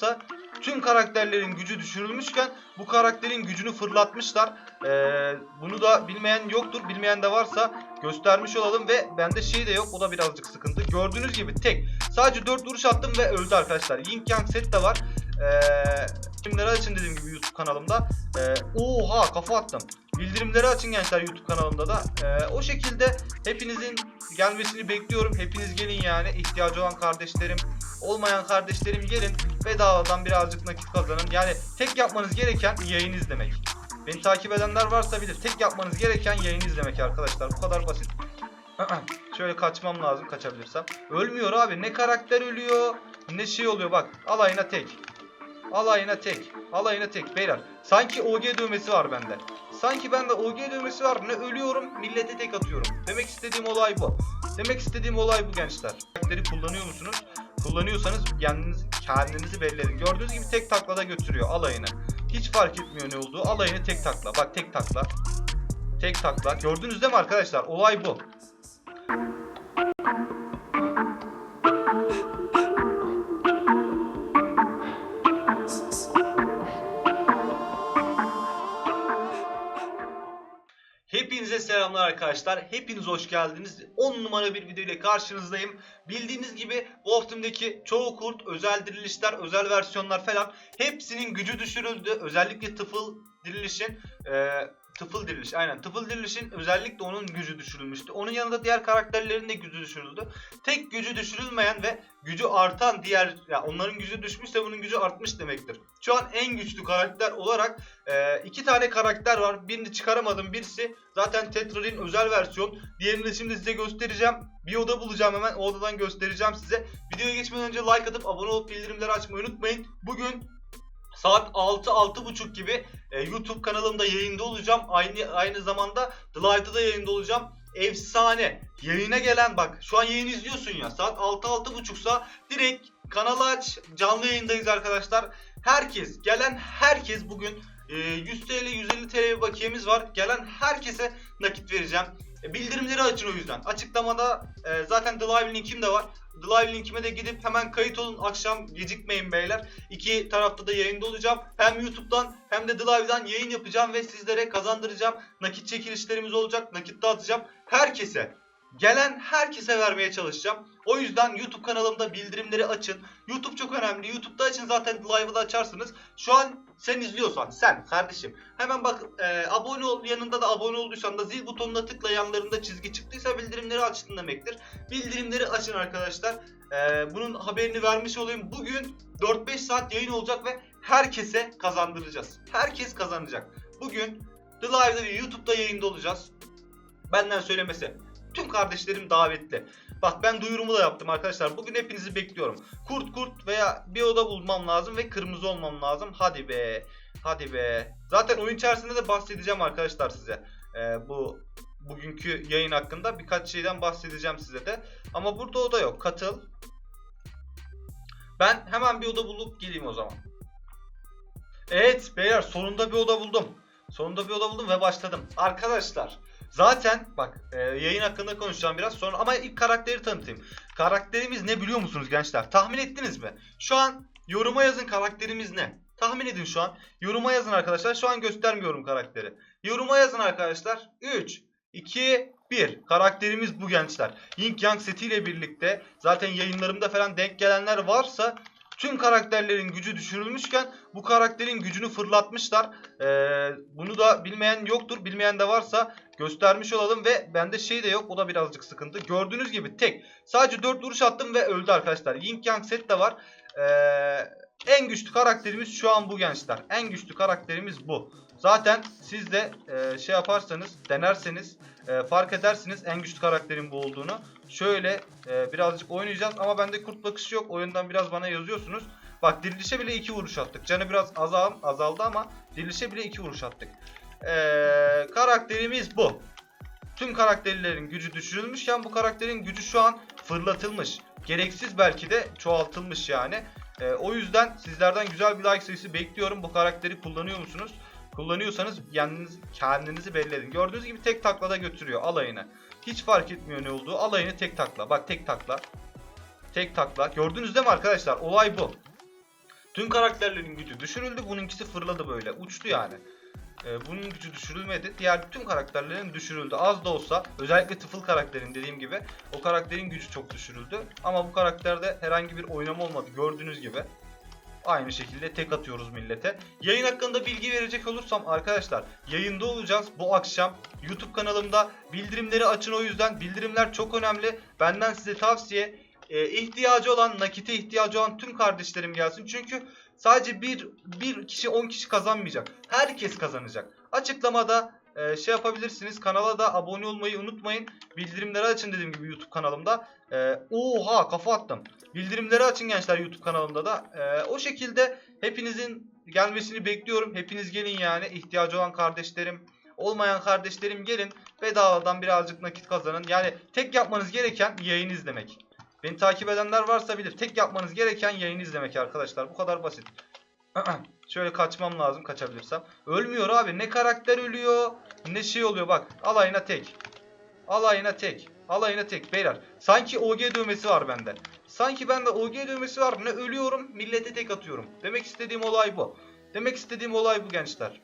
varsa tüm karakterlerin gücü düşürülmüşken bu karakterin gücünü fırlatmışlar. Ee, bunu da bilmeyen yoktur. Bilmeyen de varsa göstermiş olalım ve bende şey de yok. O da birazcık sıkıntı. Gördüğünüz gibi tek. Sadece 4 vuruş attım ve öldü arkadaşlar. Yin Yang set de var. Ee, bildirimleri açın dediğim gibi YouTube kanalımda. Ee, oha kafa attım. Bildirimleri açın gençler YouTube kanalımda da. Ee, o şekilde hepinizin gelmesini bekliyorum. Hepiniz gelin yani. ihtiyacı olan kardeşlerim, olmayan kardeşlerim gelin. Bedavadan birazcık nakit kazanın. Yani tek yapmanız gereken yayın izlemek. Beni takip edenler varsa bilir. Tek yapmanız gereken yayın izlemek arkadaşlar. Bu kadar basit. Şöyle kaçmam lazım kaçabilirsem. Ölmüyor abi. Ne karakter ölüyor ne şey oluyor bak. Alayına tek. Alayına tek. Alayına tek beyler. Sanki OG dövmesi var bende. Sanki bende OG dövmesi var. Ne ölüyorum millete tek atıyorum. Demek istediğim olay bu. Demek istediğim olay bu gençler. Karakteri kullanıyor musunuz? Kullanıyorsanız kendiniz, kendinizi belli edin. Gördüğünüz gibi tek taklada götürüyor alayını. Hiç fark etmiyor ne olduğu. Alayını tek takla. Bak tek takla. Tek takla. Gördünüz değil mi arkadaşlar? Olay bu. Selamlar arkadaşlar. Hepiniz hoş geldiniz. 10 numara bir video ile karşınızdayım. Bildiğiniz gibi Wolf Team'deki çoğu kurt, özel dirilişler, özel versiyonlar falan hepsinin gücü düşürüldü. Özellikle tıfıl dirilişin e, tıfıl diriliş aynen tıfıl dirilişin özellikle onun gücü düşürülmüştü. Onun yanında diğer karakterlerin de gücü düşürüldü. Tek gücü düşürülmeyen ve gücü artan diğer ya onların gücü düşmüşse bunun gücü artmış demektir. Şu an en güçlü karakter olarak e, iki tane karakter var. Birini çıkaramadım. Birisi zaten Tetra'nın özel versiyon. Diğerini de şimdi size göstereceğim. Bir oda bulacağım hemen. O odadan göstereceğim size. Videoya geçmeden önce like atıp abone olup bildirimleri açmayı unutmayın. Bugün saat 6-6.30 gibi e, YouTube kanalımda yayında olacağım. Aynı aynı zamanda The Live'da da yayında olacağım. Efsane. Yayına gelen bak şu an yayın izliyorsun ya. Saat 6-6.30'sa direkt kanalı aç. Canlı yayındayız arkadaşlar. Herkes, gelen herkes bugün e, 100 TL, 150 TL bakiyemiz var. Gelen herkese nakit vereceğim. E, Bildirimleri açın o yüzden. Açıklamada e, zaten The Live linkim de var. The Live linkime de gidip hemen kayıt olun. Akşam gecikmeyin beyler. İki tarafta da yayında olacağım. Hem YouTube'dan hem de The Live'dan yayın yapacağım ve sizlere kazandıracağım. Nakit çekilişlerimiz olacak. Nakit dağıtacağım. Herkese gelen herkese vermeye çalışacağım. O yüzden YouTube kanalımda bildirimleri açın. YouTube çok önemli. YouTube'da açın zaten live'ı da açarsınız. Şu an sen izliyorsan sen kardeşim hemen bak e, abone ol yanında da abone olduysan da zil butonuna tıkla yanlarında çizgi çıktıysa bildirimleri açtın demektir. Bildirimleri açın arkadaşlar. E, bunun haberini vermiş olayım. Bugün 4-5 saat yayın olacak ve herkese kazandıracağız. Herkes kazanacak. Bugün The Live'da ve YouTube'da yayında olacağız. Benden söylemesi. Tüm kardeşlerim davetli. Bak ben duyurumu da yaptım arkadaşlar. Bugün hepinizi bekliyorum. Kurt kurt veya bir oda bulmam lazım ve kırmızı olmam lazım. Hadi be. Hadi be. Zaten oyun içerisinde de bahsedeceğim arkadaşlar size. Ee, bu bugünkü yayın hakkında birkaç şeyden bahsedeceğim size de. Ama burada oda yok. Katıl. Ben hemen bir oda bulup geleyim o zaman. Evet beyler sonunda bir oda buldum. Sonunda bir oda buldum ve başladım. Arkadaşlar zaten bak e, yayın hakkında konuşacağım biraz sonra ama ilk karakteri tanıtayım. Karakterimiz ne biliyor musunuz gençler? Tahmin ettiniz mi? Şu an yoruma yazın karakterimiz ne? Tahmin edin şu an. Yoruma yazın arkadaşlar. Şu an göstermiyorum karakteri. Yoruma yazın arkadaşlar. 3, 2, 1. Karakterimiz bu gençler. Yin Yang setiyle birlikte zaten yayınlarımda falan denk gelenler varsa tüm karakterlerin gücü düşürülmüşken bu karakterin gücünü fırlatmışlar. Ee, bunu da bilmeyen yoktur. Bilmeyen de varsa göstermiş olalım ve bende şey de yok. O da birazcık sıkıntı. Gördüğünüz gibi tek. Sadece 4 vuruş attım ve öldü arkadaşlar. Yin Yang set de var. Ee, en güçlü karakterimiz şu an bu gençler. En güçlü karakterimiz bu. Zaten siz de e, şey yaparsanız, denerseniz e, fark edersiniz en güçlü karakterin bu olduğunu. Şöyle e, birazcık oynayacağız ama bende kurt bakışı yok. Oyundan biraz bana yazıyorsunuz. Bak dirilişe bile 2 vuruş attık. Canı biraz azal, azaldı ama dirilişe bile 2 vuruş attık. E, karakterimiz bu. Tüm karakterlerin gücü düşürülmüşken bu karakterin gücü şu an fırlatılmış. Gereksiz belki de çoğaltılmış yani. E, o yüzden sizlerden güzel bir like sayısı bekliyorum. Bu karakteri kullanıyor musunuz? Kullanıyorsanız kendiniz, kendinizi belli edin. Gördüğünüz gibi tek taklada götürüyor alayını. Hiç fark etmiyor ne olduğu. Alayını tek takla. Bak tek takla. Tek takla. Gördünüz değil mi arkadaşlar? Olay bu. Tüm karakterlerin gücü düşürüldü. Bununkisi fırladı böyle. Uçtu yani. Ee, bunun gücü düşürülmedi. Diğer tüm karakterlerin düşürüldü. Az da olsa özellikle tıfıl karakterin dediğim gibi o karakterin gücü çok düşürüldü. Ama bu karakterde herhangi bir oynama olmadı gördüğünüz gibi. Aynı şekilde tek atıyoruz millete. Yayın hakkında bilgi verecek olursam arkadaşlar yayında olacağız bu akşam. YouTube kanalımda bildirimleri açın o yüzden. Bildirimler çok önemli. Benden size tavsiye e, ihtiyacı olan, nakite ihtiyacı olan tüm kardeşlerim gelsin. Çünkü sadece bir, bir kişi 10 kişi kazanmayacak. Herkes kazanacak. Açıklamada e, şey yapabilirsiniz. Kanala da abone olmayı unutmayın. Bildirimleri açın dediğim gibi YouTube kanalımda. E, oha kafa attım. Bildirimleri açın gençler YouTube kanalımda da. E, o şekilde hepinizin gelmesini bekliyorum. Hepiniz gelin yani. ihtiyacı olan kardeşlerim, olmayan kardeşlerim gelin. Bedavadan birazcık nakit kazanın. Yani tek yapmanız gereken yayın izlemek. Beni takip edenler varsa bilir. Tek yapmanız gereken yayın izlemek arkadaşlar. Bu kadar basit. Şöyle kaçmam lazım kaçabilirsem. Ölmüyor abi. Ne karakter ölüyor ne şey oluyor bak. Alayına tek. Alayına tek. Alayına tek beyler. Sanki OG dövmesi var bende. Sanki bende OG dövmesi var. Ne ölüyorum millete tek atıyorum. Demek istediğim olay bu. Demek istediğim olay bu gençler.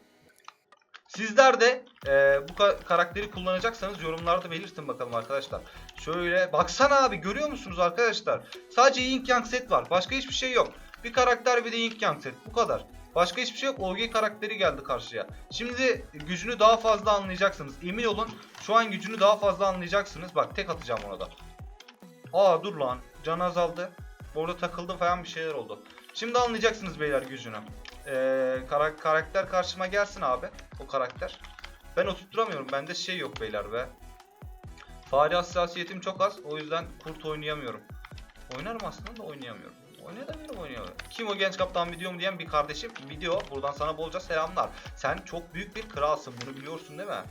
Sizler de e, bu ka- karakteri kullanacaksanız yorumlarda belirtin bakalım arkadaşlar. Şöyle baksana abi görüyor musunuz arkadaşlar? Sadece Yin Yang set var. Başka hiçbir şey yok. Bir karakter bir de Yin Yang set. Bu kadar. Başka hiçbir şey yok. OG karakteri geldi karşıya. Şimdi gücünü daha fazla anlayacaksınız. Emin olun şu an gücünü daha fazla anlayacaksınız. Bak tek atacağım ona da. Aa dur lan. Can azaldı. Orada takıldı falan bir şeyler oldu. Şimdi anlayacaksınız beyler gücünü. Ee, kara- karakter karşıma gelsin abi. O karakter. Ben oturtturamıyorum. Bende şey yok beyler be. Fare hassasiyetim çok az. O yüzden kurt oynayamıyorum. Oynarım aslında da oynayamıyorum. Oynayamıyorum oynayamıyorum. Kim o genç kaptan video mu diyen bir kardeşim. Video. Buradan sana bolca selamlar. Sen çok büyük bir kralsın. Bunu biliyorsun değil mi?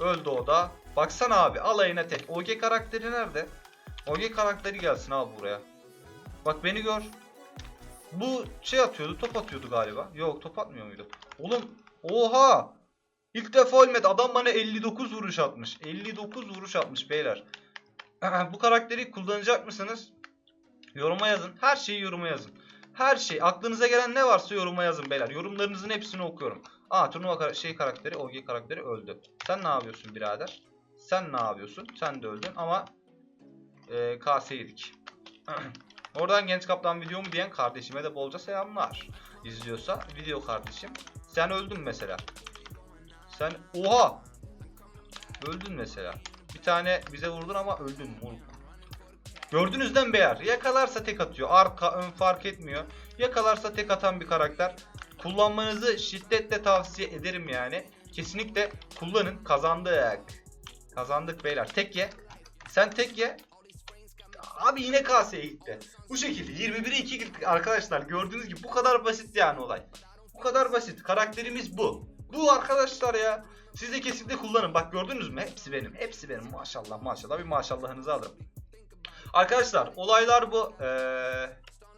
Öldü o da. Baksana abi alayına tek. OG karakteri nerede? OG karakteri gelsin abi buraya. Bak beni gör. Bu şey atıyordu top atıyordu galiba. Yok top atmıyor muydu? Oğlum oha. İlk defa ölmedi. Adam bana 59 vuruş atmış. 59 vuruş atmış beyler. Bu karakteri kullanacak mısınız? Yoruma yazın. Her şeyi yoruma yazın. Her şey. Aklınıza gelen ne varsa yoruma yazın beyler. Yorumlarınızın hepsini okuyorum. Aa turnuva kara- şey karakteri, OG karakteri öldü. Sen ne yapıyorsun birader? Sen ne yapıyorsun? Sen de öldün ama e, KS yedik. Oradan genç kaplan video mu diyen kardeşime de bolca selamlar. İzliyorsa video kardeşim. Sen öldün mesela. Sen oha! Öldün mesela. Bir tane bize vurdun ama öldün moruk. Gördünüz değil mi beyler? Yakalarsa tek atıyor. Arka ön fark etmiyor. Yakalarsa tek atan bir karakter. Kullanmanızı şiddetle tavsiye ederim yani. Kesinlikle kullanın. Kazandık. Kazandık beyler. Tek ye. Sen tek ye. Abi yine kaseye gitti. Bu şekilde 21'e 2 gittik arkadaşlar. Gördüğünüz gibi bu kadar basit yani olay. Bu kadar basit. Karakterimiz bu. Bu arkadaşlar ya. Siz de kesinlikle kullanın. Bak gördünüz mü? Hepsi benim. Hepsi benim. Maşallah maşallah. Bir maşallahınızı alırım. Arkadaşlar olaylar bu. Ee,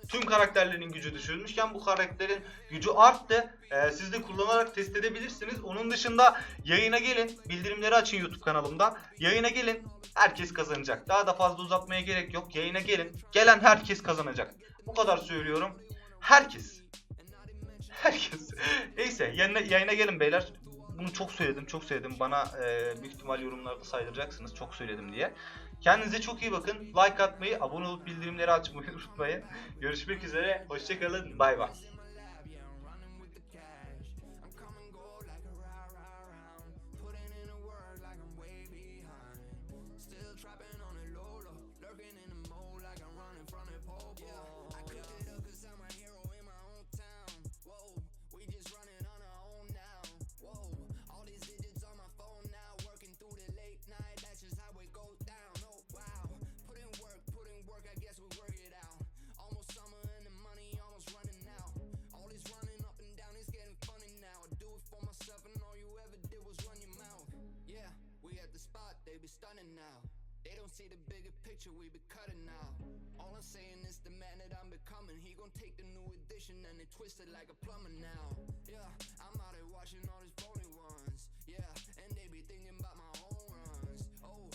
tüm karakterlerin gücü düşürülmüşken bu karakterin gücü arttı. Ee, siz de kullanarak test edebilirsiniz. Onun dışında yayına gelin. Bildirimleri açın YouTube kanalımda. Yayına gelin. Herkes kazanacak. Daha da fazla uzatmaya gerek yok. Yayına gelin. Gelen herkes kazanacak. Bu kadar söylüyorum. Herkes. Herkes. Neyse yayına, yayına gelin beyler. Bunu çok söyledim, çok söyledim. Bana e, büyük ihtimal yorumlarda saydıracaksınız çok söyledim diye. Kendinize çok iyi bakın. Like atmayı, abone olup bildirimleri açmayı unutmayın. Görüşmek üzere. Hoşçakalın. Bay bay. they see the bigger picture, we be cutting now. All I'm saying is the man that I'm becoming. He gon' take the new edition and it twisted like a plumber now. Yeah, I'm out here watching all these bony ones. Yeah, and they be thinking about my home runs. Oh,